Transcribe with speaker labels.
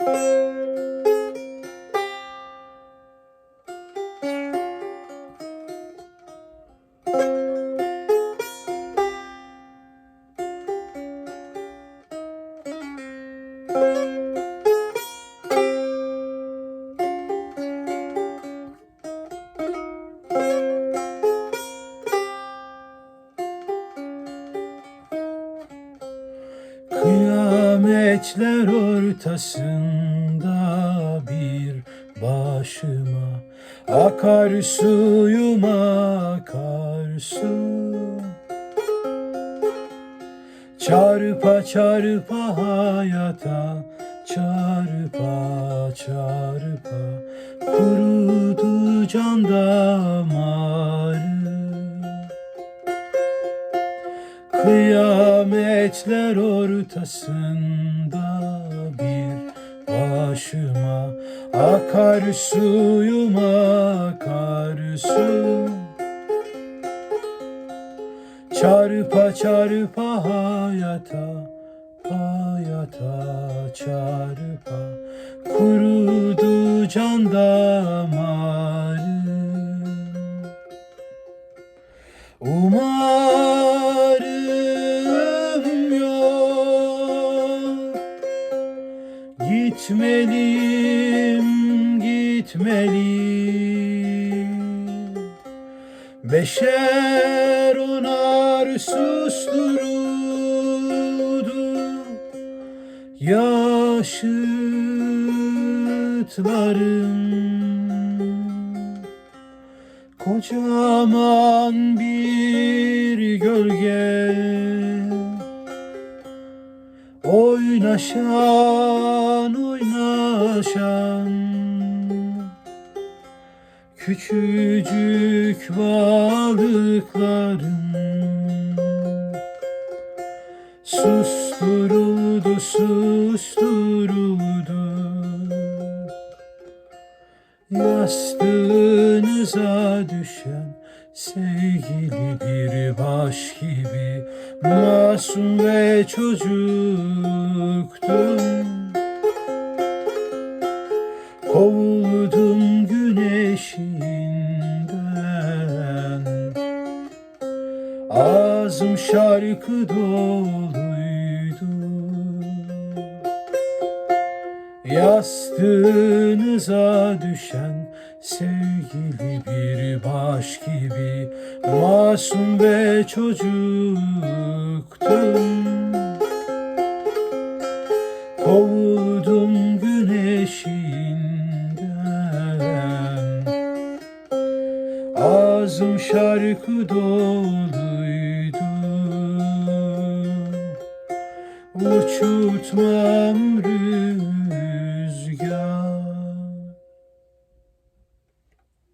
Speaker 1: thank you Kıyametler ortasında bir başıma Akar suyum akar su. Çarpa çarpa hayata Çarpa çarpa Kurudu can damarı Kıyametler ortasında bir başıma Akar suyum akar su. Çarpa çarpa hayata Hayata çarpa Kurudu can damarı Umarım Gitmeliyim, gitmeliyim. Beşer onar susturuldu Yaşıtlarım. Kocaman bir gölge Oynaşan oynaşan. Küçücük balıkların Susturuldu susturuldu. Yastığınıza düşen sevgili bir baş gibi Masum ve çocuktum Ağzım şarkı doluydu Yastığınıza düşen sevgili bir baş gibi Masum ve çocuktum. Kovuldum şarkı doluydu Uçurtmam rüzgarı